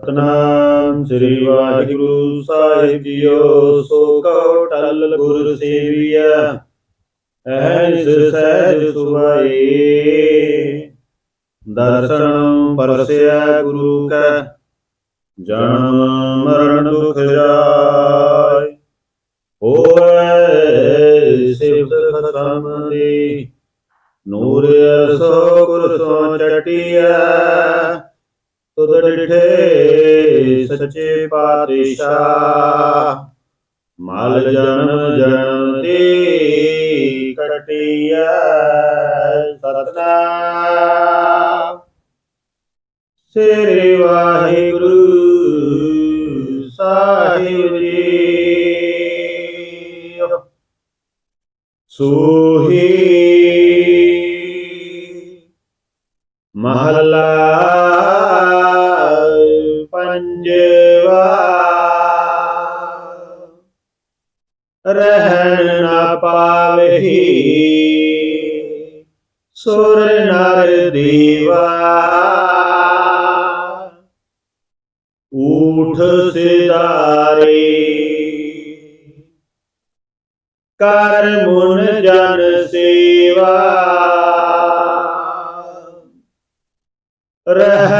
ਸਤਨਾਮ ਸ੍ਰੀ ਵਾਹਿਗੁਰੂ ਸਾਹਿਬ ਜੀਓ ਸੋ ਕਉ ਟਲ ਗੁਰ ਸੇਵੀਆ ਐਨਿਸ ਸਹਿਜ ਸੁਭਾਈ ਦਰਸ਼ਨ ਪਰਸਿਆ ਗੁਰੂ ਕੈ, ਜਨਮ ਮਰਨ ਦੁਖ ਜਾਇ ਹੋਏ ਸਿਫਤ ਖਸਮ ਦੀ ਨੂਰ ਅਸੋ ਗੁਰ ਸੋ ਚਟਿਆ ਤੁਧ ਡਿਠੇ ਸੱਚੇ ਪਾਤਸ਼ਾਹ। ਮਲ ਜਨਮ ਜਨਮ ਦੀ ਕਟਿਆ ਸਤਨਾਮ। ਸ੍ਰੀ ਵਾਹਿਗੁਰੂ ਸਾਹਿਬ ਜੀ। ਸੋਹੀ ਮਹਲਾ ਪੰਜਵਾ। ਰਹਿਣ ਨਾ ਪਾਵਹੀ। ਸੁਰ ਨਰ ਦੀਵਾ। ਊਠ ਸਿਦਾਰੇ ਕਰ ਮੁਨ ਜਨ ਸੇਵਾ। ਰਹਿ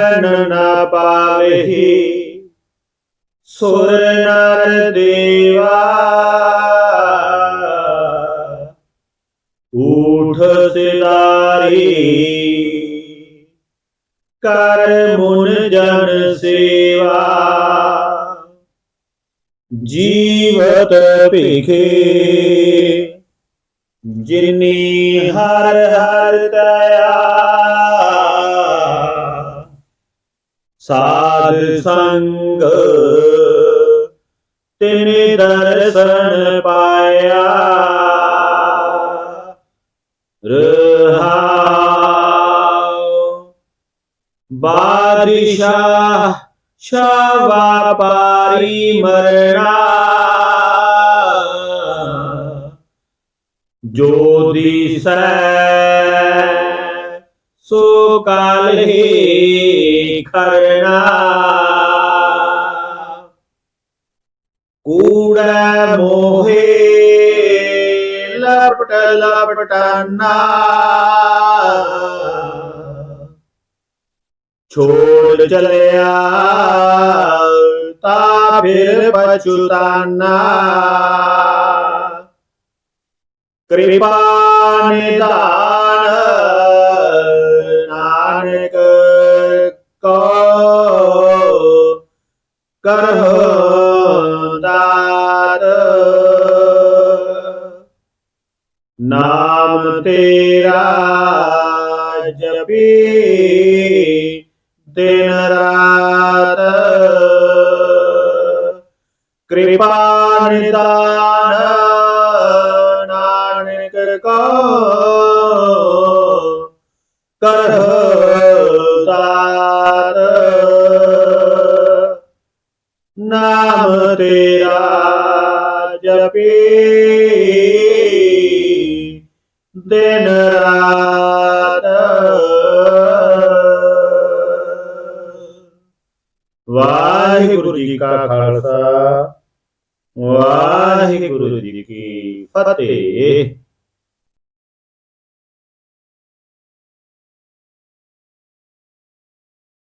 ਨਾ ਸੁਰ ਨਰ ਦੇਵਾ। ਊਠ ਸਿਦਾਰੀ ਕਰ ਮੁਨ ਜਨ ਸੇਵਾ। ਜੀਵਤ ਭਿਖੇ। ਜਿਨੀ ਹਰ ਹਰ ਦਇਆ। ਸਾਧ ਸੰਗ। ਤਿਨੇ ਦਰਸ਼ਨ ਪਾਇਆ। ਰਹਾਉ। ਬਾਦਸ਼ਾਹ ਸ਼ਾ ਵਾਪਾਰੀ ਮਰਣਾ। ਜੋ ਦਿਸੈ ਸੋ ਕਾਲ ਹੀ ਖਰਣਾ। ਕੂੜਾ ਮੋਹੇ ਲਪਟ ਲਪਟਾਨਾ ਛੋੜ ਚਲਿਆ ਤਾ ਫਿਰ ਪਛੁਤਾਨਾ ਕਿਰਪਾ ਨਿਦਾਨ ਕਰਹੁ ਦਾਤ ਨਾਮ ਤੇਰਾ ਜਪੀ ਦਿਨ ਰਾਤ ਕਿਰਪਾ ਨਿਦਾਨ ਨਾਨਕ ਕੋ ਤੇਰਾ ਜਪੀ ਦਿਨ ਰਾਤ। ਵਾਹਿਗੁਰੂ ਜੀ ਕਾ ਖਾਲਸਾ। ਵਾਹਿਗੁਰੂ ਜੀ ਕੀ ਫਤਿਹ।